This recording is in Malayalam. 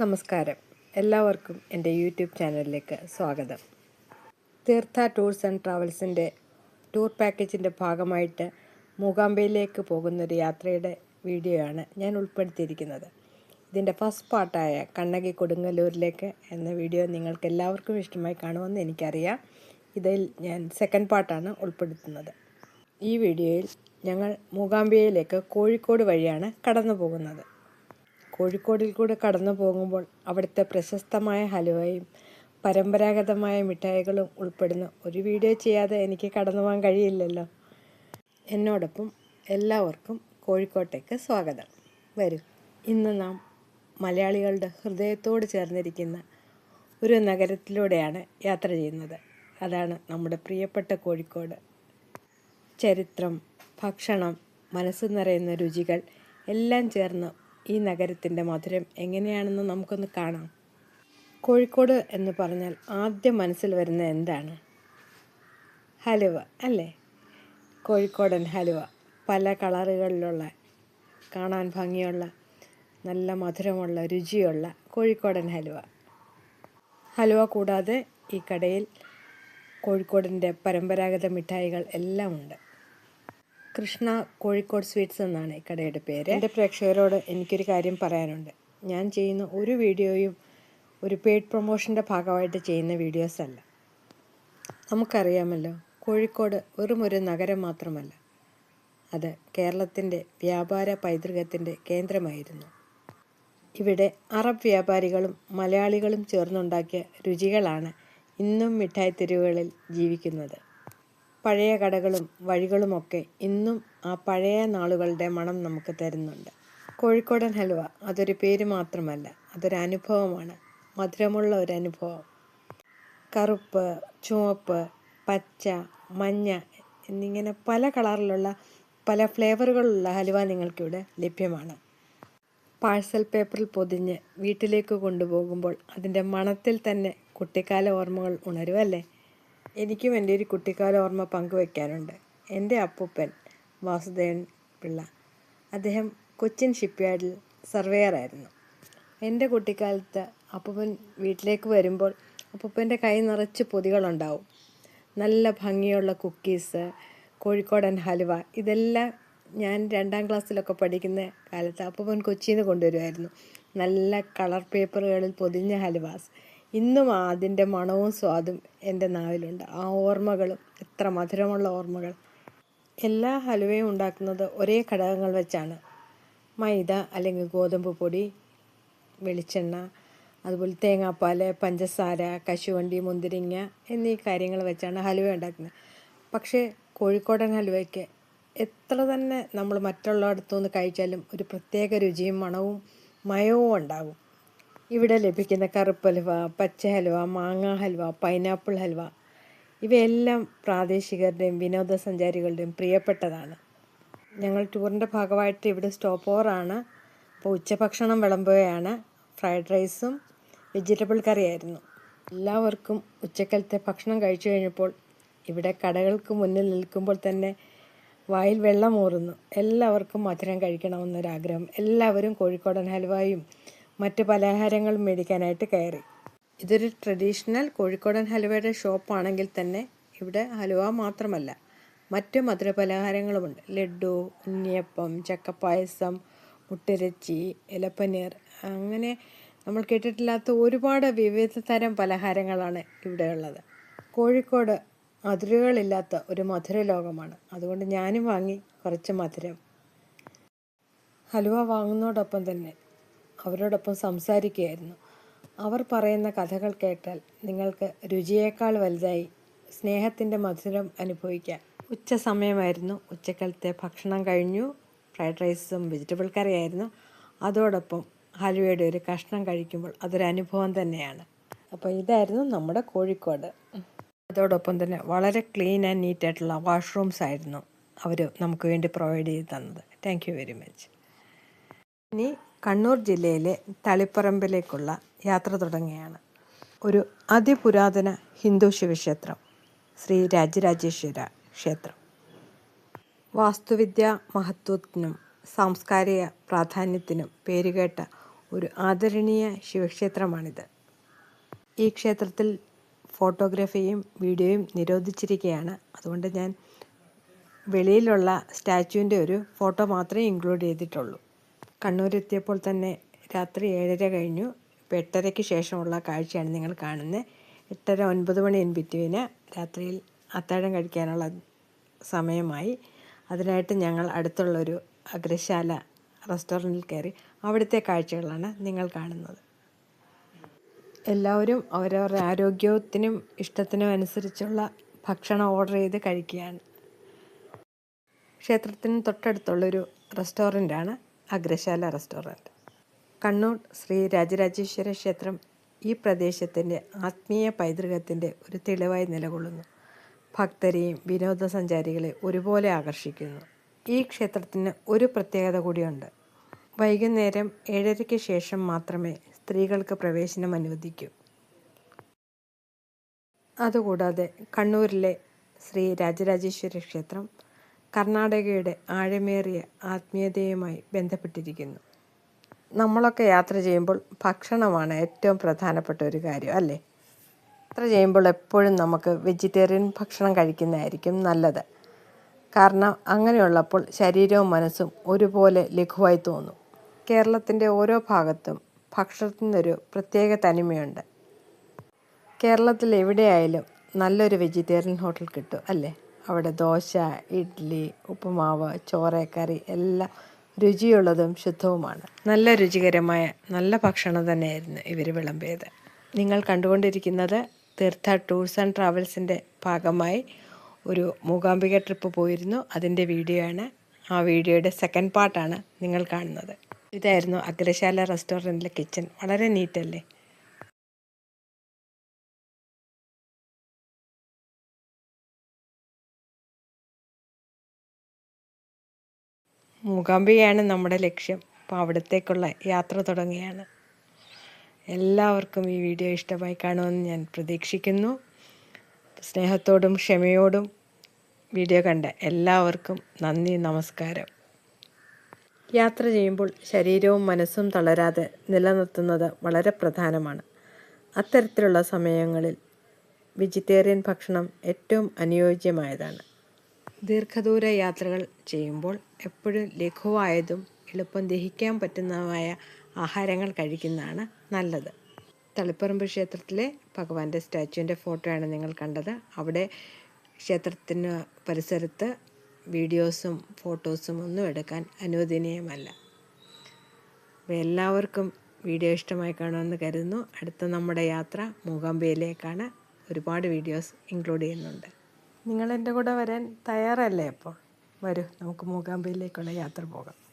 നമസ്കാരം. എല്ലാവർക്കും എന്റെ യൂട്യൂബ് ചാനലിലേക്ക് സ്വാഗതം. തീർത്ഥ ടൂർസ് ആൻഡ് ട്രാവൽസിന്റെ ടൂർ പാക്കേജിന്റെ ഭാഗമായിട്ട് മൂകാംബയിലേക്ക് പോകുന്നൊരു യാത്രയുടെ വീഡിയോ ആണ് ഞാൻ ഉൾപ്പെടുത്തിയിരിക്കുന്നത്. ഇതിന്റെ ഫസ്റ്റ് പാർട്ടായ കണ്ണകി കൊടുങ്ങല്ലൂരിലേക്ക് എന്ന വീഡിയോ നിങ്ങൾക്ക് എല്ലാവർക്കും ഇഷ്ടമായി കാണുമെന്ന് എനിക്കറിയാം. ഇതിൽ ഞാൻ സെക്കൻഡ് പാർട്ടാണ് ഉൾപ്പെടുത്തുന്നത്. ഈ വീഡിയോയിൽ ഞങ്ങൾ മൂകാംബിയയിലേക്ക് കോഴിക്കോട് വഴിയാണ് കടന്നു പോകുന്നത് കോഴിക്കോടിൽ കൂടെ കടന്നു പോകുമ്പോൾ അവിടുത്തെ പ്രശസ്തമായ ഹലുവയും പരമ്പരാഗതമായ മിഠായികളും ഉൾപ്പെടുന്ന ഒരു വീഡിയോ ചെയ്യാതെ എനിക്ക് കടന്നു പോകാൻ കഴിയില്ലല്ലോ. എന്നോടൊപ്പം എല്ലാവർക്കും കോഴിക്കോട്ടേക്ക് സ്വാഗതം. വരും ഇന്ന് നാം മലയാളികളുടെ ഹൃദയത്തോട് ചേർന്നിരിക്കുന്ന ഒരു നഗരത്തിലൂടെയാണ് യാത്ര ചെയ്യുന്നത്. അതാണ് നമ്മുടെ പ്രിയപ്പെട്ട കോഴിക്കോട്. ചരിത്രം ഭക്ഷണം മനസ്സ് നിറയുന്ന രുചികൾ എല്ലാം ചേർന്ന് ഈ നഗരത്തിന്റെ മധുരം എങ്ങനെയാണെന്ന് നമുക്കൊന്ന് കാണാം. കോഴിക്കോട് എന്ന് പറഞ്ഞാൽ ആദ്യം മനസ്സിൽ വരുന്ന എന്താണ്? ഹലുവ അല്ലേ? കോഴിക്കോടൻ ഹലുവ. പല കളറുകളിലുള്ള കാണാൻ ഭംഗിയുള്ള നല്ല മധുരമുള്ള രുചിയുള്ള കോഴിക്കോടൻ ഹലുവ. ഹലുവ കൂടാതെ ഈ കടയിൽ കോഴിക്കോടിന്റെ പരമ്പരാഗത മിഠായികൾ എല്ലാം ഉണ്ട് കൃഷ്ണ കോഴിക്കോട് സ്വീറ്റ്സ് എന്നാണ് ഈ കടയുടെ പേര്. എന്റെ പ്രേക്ഷകരോട് എനിക്കൊരു കാര്യം പറയാനുണ്ട്. ഞാൻ ചെയ്യുന്ന ഒരു വീഡിയോയും ഒരു പെയ്ഡ് പ്രൊമോഷന്റെ ഭാഗമായിട്ട് ചെയ്യുന്ന വീഡിയോസ് അല്ല. നമുക്കറിയാമല്ലോ കോഴിക്കോട് വെറും ഒരു നഗരം മാത്രമല്ല. അത് കേരളത്തിന്റെ വ്യാപാര പൈതൃകത്തിന്റെ കേന്ദ്രമായിരുന്നു. ഇവിടെ അറബ് വ്യാപാരികളും മലയാളികളും ചേർന്നുണ്ടാക്കിയ രുചികളാണ് ഇന്നും മിഠായി തെരുവുകളിൽ ജീവിക്കുന്നത്. പഴയ കടകളും വഴികളുമൊക്കെ ഇന്നും ആ പഴയ നാളുകളുടെ മണം നമുക്ക് തരുന്നുണ്ട്. കോഴിക്കോടൻ ഹൽവ അതൊരു പേര് മാത്രമല്ല അതൊരു അനുഭവമാണ്. മധുരമുള്ള ഒരു അനുഭവം. കറുപ്പ് ചുവപ്പ് പച്ച മഞ്ഞ എന്നിങ്ങനെ പല കളറിലുള്ള പല ഫ്ലേവറുകളുള്ള ഹലുവ നിങ്ങൾക്കിവിടെ ലഭ്യമാണ്. പാഴ്സൽ പേപ്പറിൽ പൊതിഞ്ഞ് വീട്ടിലേക്ക് കൊണ്ടുപോകുമ്പോൾ അതിന്റെ മണത്തിൽ തന്നെ കുട്ടിക്കാല ഓർമ്മകൾ ഉണരുമല്ലേ എനിക്കും എന്റെ ഒരു കുട്ടിക്കാല ഓർമ്മ പങ്കുവയ്ക്കാനുണ്ട് എന്റെ അപ്പൂപ്പൻ വാസുദേവൻ പിള്ള. അദ്ദേഹം കൊച്ചിൻ ഷിപ്പ്യാർഡിൽ സർവേയറായിരുന്നു. എന്റെ കുട്ടിക്കാലത്ത് അപ്പൂപ്പൻ വീട്ടിലേക്ക് വരുമ്പോൾ അപ്പൂപ്പന്റെ കൈ നിറച്ച് പൊതികളുണ്ടാവും. നല്ല ഭംഗിയുള്ള കുക്കീസ് കോഴിക്കോടൻ ഹലുവ ഇതെല്ലാം ഞാൻ രണ്ടാം ക്ലാസ്സിലൊക്കെ പഠിക്കുന്ന കാലത്ത് അപ്പൂപ്പൻ കൊച്ചിയിൽ നിന്ന് കൊണ്ടുവരുമായിരുന്നു. നല്ല കളർ പേപ്പറുകളിൽ പൊതിഞ്ഞ ഹലുവാസ്. ഇന്നും അതിന്റെ മണവും സ്വാദും എന്റെ നാവിലുണ്ട്. ആ ഓർമ്മകളും എത്ര മധുരമുള്ള ഓർമ്മകൾ. എല്ലാ ഹലുവയും ഉണ്ടാക്കുന്നത് ഒരേ ഘടകങ്ങൾ വെച്ചാണ്. മൈദ അല്ലെങ്കിൽ ഗോതമ്പ് പൊടി വെളിച്ചെണ്ണ അതുപോലെ തേങ്ങാപ്പാൽ പഞ്ചസാര കശുവണ്ടി മുന്തിരിങ്ങ എന്നീ കാര്യങ്ങൾ വെച്ചാണ് ഹലുവ ഉണ്ടാക്കുന്നത്. പക്ഷേ കോഴിക്കോടൻ ഹലുവയ്ക്ക് എത്ര തന്നെ നമ്മൾ മറ്റുള്ളിടത്തു നിന്ന് കഴിച്ചാലും ഒരു പ്രത്യേക രുചിയും മണവും മയവും ഉണ്ടാകും ഇവിടെ ലഭിക്കുന്ന കറുപ്പ് ഹൽവ പച്ച ഹൽവ മാങ്ങ ഹൽവ പൈനാപ്പിൾ ഹൽവ ഇവയെല്ലാം പ്രാദേശികരുടെയും വിനോദസഞ്ചാരികളുടെയും പ്രിയപ്പെട്ടതാണ്. ഞങ്ങൾ ടൂറിന്റെ ഭാഗമായിട്ട് ഇവിടെ സ്റ്റോപ്പ് ഓവറാണ്. അപ്പോൾ ഉച്ചഭക്ഷണം വിളമ്പുകയാണ്. ഫ്രൈഡ് റൈസും വെജിറ്റബിൾ കറിയായിരുന്നു. എല്ലാവർക്കും ഉച്ചക്കലത്തെ ഭക്ഷണം കഴിച്ചു കഴിഞ്ഞപ്പോൾ ഇവിടെ കടകൾക്ക് മുന്നിൽ നിൽക്കുമ്പോൾ തന്നെ വായിൽ വെള്ളം ഊറുന്നു. എല്ലാവർക്കും മധുരം കഴിക്കണമെന്നൊരാഗ്രഹം. എല്ലാവരും കോഴിക്കോടൻ ഹൽവയും മറ്റ് പലഹാരങ്ങൾ മേടിക്കാനായിട്ട് കയറി. ഇതൊരു ട്രഡീഷണൽ കോഴിക്കോടൻ ഹലുവയുടെ ഷോപ്പാണെങ്കിൽ തന്നെ ഇവിടെ ഹലുവ മാത്രമല്ല മറ്റ് മധുരപലഹാരങ്ങളുമുണ്ട്. ലഡു ഉണ്ണിയപ്പം ചക്കപ്പായസം മുട്ടിരച്ചി ഇലപ്പനീർ അങ്ങനെ നമ്മൾ കേട്ടിട്ടില്ലാത്ത ഒരുപാട് വിവിധ തരം പലഹാരങ്ങളാണ് ഇവിടെ ഉള്ളത് കോഴിക്കോട് മധുരകളില്ലാത്ത ഒരു മധുര ലോകമാണ് അതുകൊണ്ട് ഞാനും വാങ്ങി കുറച്ച് മധുരം. ഹലുവ വാങ്ങുന്നതോടൊപ്പം തന്നെ അവരോടൊപ്പം സംസാരിക്കുകയായിരുന്നു. അവർ പറയുന്ന കഥകൾ കേട്ടാൽ നിങ്ങൾക്ക് രുചിയേക്കാൾ വലുതായി സ്നേഹത്തിന്റെ മധുരം അനുഭവിക്കാം. ഉച്ച സമയമായിരുന്നു. ഉച്ചക്കാലത്തെ ഭക്ഷണം കഴിഞ്ഞു. ഫ്രൈഡ് റൈസും വെജിറ്റബിൾ കറിയായിരുന്നു. അതോടൊപ്പം ഹലുവയുടെ ഒരു കഷ്ണം കഴിക്കുമ്പോൾ അതൊരു അനുഭവം തന്നെയാണ്. അപ്പോൾ ഇതായിരുന്നു നമ്മുടെ കോഴിക്കോട്. അതോടൊപ്പം തന്നെ വളരെ ക്ലീൻ ആൻഡ് നീറ്റ് ആയിട്ടുള്ള വാഷ്റൂംസ് ആയിരുന്നു അവർ നമുക്ക് വേണ്ടി പ്രൊവൈഡ് ചെയ്ത് തന്നത്. Thank you very much. ഇനി കണ്ണൂർ ജില്ലയിലെ തളിപ്പറമ്പിലേക്കുള്ള യാത്ര തുടങ്ങുകയാണ്. ഒരു അതിപുരാതന ഹിന്ദു ശിവക്ഷേത്രം ശ്രീ രാജരാജേശ്വര ക്ഷേത്രം. വാസ്തുവിദ്യ മഹത്വത്തിനും സാംസ്കാരിക പ്രാധാന്യത്തിനും പേരുകേട്ട ഒരു ആദരണീയ ശിവക്ഷേത്രമാണിത്. ഈ ക്ഷേത്രത്തിൽ ഫോട്ടോഗ്രാഫിയും വീഡിയോയും നിരോധിച്ചിരിക്കുകയാണ്. അതുകൊണ്ട് ഞാൻ വെളിയിലുള്ള സ്റ്റാച്യുവിന്റെ ഒരു ഫോട്ടോ മാത്രമേ ഇൻക്ലൂഡ് ചെയ്തിട്ടുള്ളൂ. കണ്ണൂരെത്തിയപ്പോൾ തന്നെ രാത്രി ഏഴര കഴിഞ്ഞു. ഇപ്പോൾ എട്ടരയ്ക്ക് ശേഷമുള്ള കാഴ്ചയാണ് നിങ്ങൾ കാണുന്നത്. എട്ടര ഒൻപത് മണി ഇൻ ബിറ്റ്വീന് രാത്രിയിൽ അത്താഴം കഴിക്കാനുള്ള സമയമായി. അതിനായിട്ട് ഞങ്ങൾ അടുത്തുള്ളൊരു അഗ്രശാല റെസ്റ്റോറന്റിൽ കയറി അവിടുത്തെ കാഴ്ചകളാണ് നിങ്ങൾ കാണുന്നത്. എല്ലാവരും അവരവരുടെ ആരോഗ്യത്തിനും ഇഷ്ടത്തിനും അനുസരിച്ചുള്ള ഭക്ഷണം ഓർഡർ ചെയ്ത് കഴിക്കുകയാണ്. ക്ഷേത്രത്തിന് തൊട്ടടുത്തുള്ളൊരു റെസ്റ്റോറന്റാണ് അഗ്രശാല റെസ്റ്റോറന്റ്. കണ്ണൂർ ശ്രീ രാജരാജേശ്വര ക്ഷേത്രം ഈ പ്രദേശത്തിന്റെ ആത്മീയ പൈതൃകത്തിന്റെ ഒരു തെളിവായി നിലകൊള്ളുന്നു. ഭക്തരെയും വിനോദസഞ്ചാരികളെ ഒരുപോലെ ആകർഷിക്കുന്നു. ഈ ക്ഷേത്രത്തിന് ഒരു പ്രത്യേകത കൂടിയുണ്ട്. വൈകുന്നേരം ഏഴരയ്ക്ക് ശേഷം മാത്രമേ സ്ത്രീകൾക്ക് പ്രവേശനം അനുവദിക്കൂ. അതുകൂടാതെ കണ്ണൂരിലെ ശ്രീ രാജരാജേശ്വര ക്ഷേത്രം കർണാടകയുടെ ആഴമേറിയ ആത്മീയതയുമായി ബന്ധപ്പെട്ടിരിക്കുന്നു. നമ്മളൊക്കെ യാത്ര ചെയ്യുമ്പോൾ ഭക്ഷണമാണ് ഏറ്റവും പ്രധാനപ്പെട്ട ഒരു കാര്യം അല്ലേ? യാത്ര ചെയ്യുമ്പോൾ എപ്പോഴും നമുക്ക് വെജിറ്റേറിയൻ ഭക്ഷണം കഴിക്കുന്നതായിരിക്കും നല്ലത്. കാരണം അങ്ങനെയുള്ളപ്പോൾ ശരീരവും മനസ്സും ഒരുപോലെ ലഘുവായി തോന്നും. കേരളത്തിന്റെ ഓരോ ഭാഗത്തും ഭക്ഷണത്തിനൊരു പ്രത്യേക തനിമയുണ്ട്. കേരളത്തിൽ എവിടെയായാലും നല്ലൊരു വെജിറ്റേറിയൻ ഹോട്ടൽ കിട്ടും അല്ലേ? അവിടെ ദോശ ഇഡ്ഡലി ഉപ്പുമാവ് ചോറ് കറി എല്ലാം രുചിയുള്ളതും ശുദ്ധവുമാണ്. നല്ല രുചികരമായ നല്ല ഭക്ഷണം തന്നെയായിരുന്നു ഇവർ വിളമ്പിയത്. നിങ്ങൾ കണ്ടുകൊണ്ടിരിക്കുന്നത് തീർത്ഥ ടൂർസ് ആൻഡ് ട്രാവൽസിന്റെ ഭാഗമായി ഒരു മൂകാംബിക ട്രിപ്പ് പോയിരുന്നു. അതിന്റെ വീഡിയോ ആണ്. ആ വീഡിയോയുടെ സെക്കൻഡ് പാർട്ടാണ് നിങ്ങൾ കാണുന്നത്. ഇതായിരുന്നു അഗ്രശാല റെസ്റ്റോറന്റിലെ കിച്ചൺ വളരെ നീറ്റല്ലേ മൂകാംബികയാണ് നമ്മുടെ ലക്ഷ്യം. അപ്പോൾ അവിടത്തേക്കുള്ള യാത്ര തുടങ്ങുകയാണ്. എല്ലാവർക്കും ഈ വീഡിയോ ഇഷ്ടമായി കാണുമെന്ന് ഞാൻ പ്രതീക്ഷിക്കുന്നു. സ്നേഹത്തോടും ക്ഷമയോടും വീഡിയോ കണ്ട എല്ലാവർക്കും നന്ദി നമസ്കാരം. യാത്ര ചെയ്യുമ്പോൾ ശരീരവും മനസ്സും തളരാതെ നിലനിർത്തുന്നത് വളരെ പ്രധാനമാണ്. അത്തരത്തിലുള്ള സമയങ്ങളിൽ വെജിറ്റേറിയൻ ഭക്ഷണം ഏറ്റവും അനുയോജ്യമായതാണ്. ദീർഘദൂര യാത്രകൾ ചെയ്യുമ്പോൾ എപ്പോഴും ലഘുവായതും എളുപ്പം ദഹിക്കാൻ പറ്റുന്നതുമായ ആഹാരങ്ങൾ കഴിക്കുന്നതാണ് നല്ലത്. തളിപ്പറമ്പ് ക്ഷേത്രത്തിലെ ഭഗവാന്റെ സ്റ്റാച്ചുവിന്റെ ഫോട്ടോയാണ് നിങ്ങൾ കണ്ടത്. അവിടെ ക്ഷേത്രത്തിന് പരിസരത്ത് വീഡിയോസും ഫോട്ടോസും ഒന്നും എടുക്കാൻ അനുവദനീയമല്ല. എല്ലാവർക്കും വീഡിയോ ഇഷ്ടമായി കാണുമെന്ന് കരുതുന്നു. അടുത്ത നമ്മുടെ യാത്ര മൂകാംബിയയിലേക്കാണ് ഒരുപാട് വീഡിയോസ് ഇൻക്ലൂഡ് ചെയ്യുന്നുണ്ട്. നിങ്ങൾ എന്റെ കൂടെ വരാൻ തയ്യാറല്ലേ അപ്പോൾ? വരൂ നമുക്ക് മൂകാംബയിലേക്കുള്ള യാത്ര പോകാം.